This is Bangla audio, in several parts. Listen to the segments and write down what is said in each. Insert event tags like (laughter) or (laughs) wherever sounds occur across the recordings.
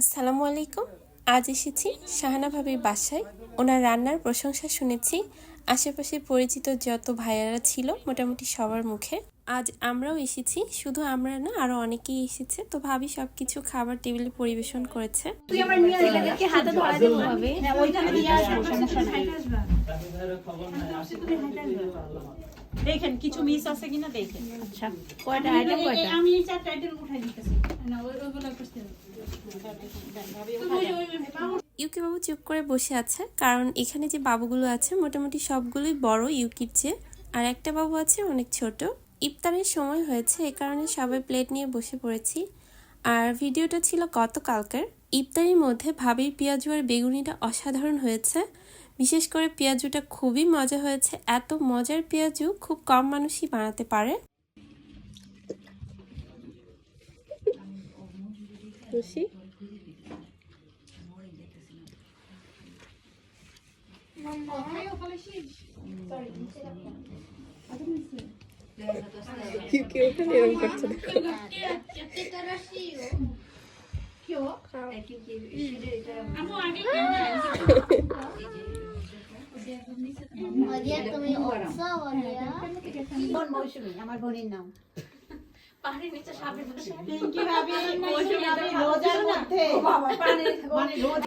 আসসালামু আলাইকুম। আজ এসেছি শাহানা ভাবির বাসায়। ওনার রান্নার প্রশংসা শুনেছি। আশেপাশে পরিচিত যত ভাইয়ারা ছিল মোটামুটি সবার মুখে। আজ আমরাও এসেছি। শুধু আমরা না আরও অনেকেই এসেছে। তো ভাবি সবকিছু খাবার টেবিলে পরিবেশন করেছে। ছেলেদেরকে হাতে ধরা দেবো ভাবে দেখেন কিছু মিস আছে কিনা দেখেন। আচ্ছা কয়টা আইটেম কয়টা? আমি চারটা আইটেম উঠাই দিতেছি। ইউকি বাবু চুপ করে বসে আছে, কারণ এখানে যে বাবুগুলো আছে মোটামুটি সবগুলোই বড় ইউকির চেয়ে। আর একটা বাবু আছে অনেক ছোট। ইফতারের সময় হয়েছে, এ কারণে সবাই প্লেট নিয়ে বসে পড়েছি। আর ভিডিওটা ছিল গতকালকের। ইফতারির মধ্যে ভাবির পেঁয়াজু আর বেগুনিটা অসাধারণ হয়েছে। বিশেষ করে পেঁয়াজুটা খুবই মজা হয়েছে। এত মজার পেঁয়াজু খুব কম মানুষই বানাতে পারে খুশি এরকম করছে দেখো Maria, তুমি অবসা Maria. কোন মৌসুমী আমার বোনের নাম। পিঙ্কি ভাবি। রোজার মধ্যে। (laughs) মানে রোজ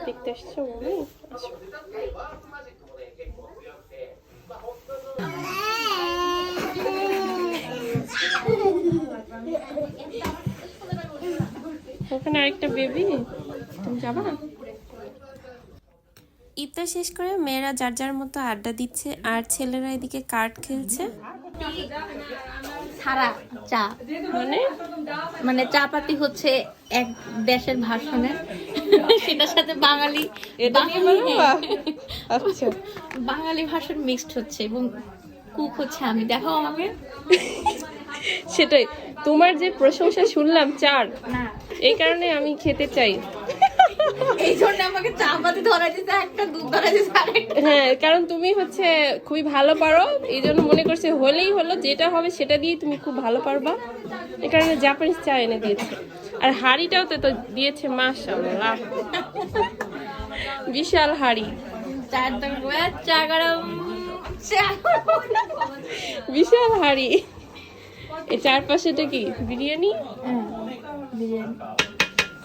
দেখতে আসছো মনে আসো ওখানে আরেকটা বেবি তুমি যাবা? ইফতার শেষ করে মেয়েরা যার যার মতো আড্ডা দিচ্ছে আর ছেলেরা এদিকে কার্ড খেলছে। সারা চা। মানে? মানে চা পাতি হচ্ছে এক দেশের ভাষণে। সেটার সাথে বাঙালি বাঙালি আচ্ছা। বাঙালি ভাষণ মিক্সড হচ্ছে এবং কুক হচ্ছে আমি। দেখো আমাকে। সেটাই। তোমার যে প্রশংসা শুনলাম চার। এই কারণে আমি খেতে চাই। আমাকে চা পাতি ধরা দিতে একটা দুধ ধরা দিতে হ্যাঁ কারণ তুমি হচ্ছে খুবই ভালো পারো এই জন্য মনে করছে হলেই হলো যেটা হবে সেটা দিয়ে তুমি খুব ভালো পারবা। এই কারণে জাপানিজ চা এনে দিয়েছে। আর হাড়িটাও তো তো দিয়েছে মাশাআল্লাহ। বিশাল হাড়ি। চা গরম। বিশাল হাড়ি। এই চারপাশেটা কি বিরিয়ানি? হ্যাঁ, বিরিয়ানি।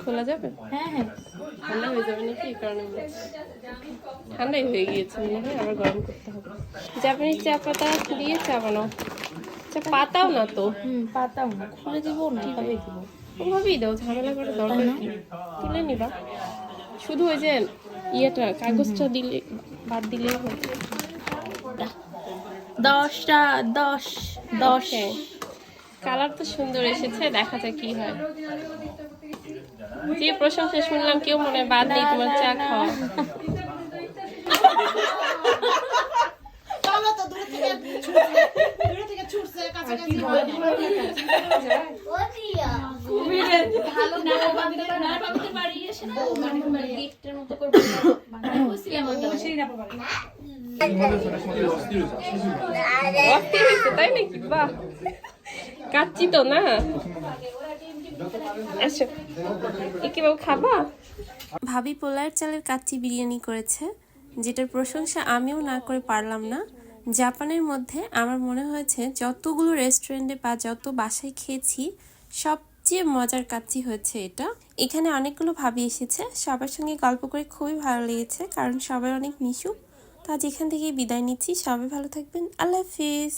খোলা যাবে? হ্যাঁ হ্যাঁ। ঠান্ডা হয়ে যাবে নাকি? এই কারণে ঠান্ডাই হয়ে গিয়েছে মনে হয় আবার গরম করতে হবে। জাপানিজ চা পাতা দিয়ে চা বানাও। চা পাতাও না তো? হুম পাতাম না। খুলে দিব না? তবে দিব ওভাবেই দাও ঝামেলা করে দরকার কি তুলে নিবা। শুধু ওই যে ইয়েটা কাগজটা দিলে বাদ দিলে হবে। দশটা দশ দশ। কালার তো সুন্দর এসেছে দেখা যাক কি হয়। যে প্রশংসা শুনলাম কেউ মনে বাদ নেই তোমার চা খাওয়া চলো তো না? ভাবি পোলার চালের কাচ্চি বিরিয়ানি করেছে, যেটার প্রশংসা আমিও না করে পারলাম না। জাপানের মধ্যে আমার মনে হয়েছে যতগুলো রেস্টুরেন্টে বা যত বাসায় খেয়েছি, সবচেয়ে মজার কাচ্চি হয়েছে এটা। এখানে অনেকগুলো ভাবি এসেছে, সবার সঙ্গে গল্প করে খুবই ভালো লেগেছে, কারণ সবাই অনেক মিশুক। তো এখান থেকে বিদায় নিচ্ছি, সবাই ভালো থাকবেন, আল্লাহ হাফিজ।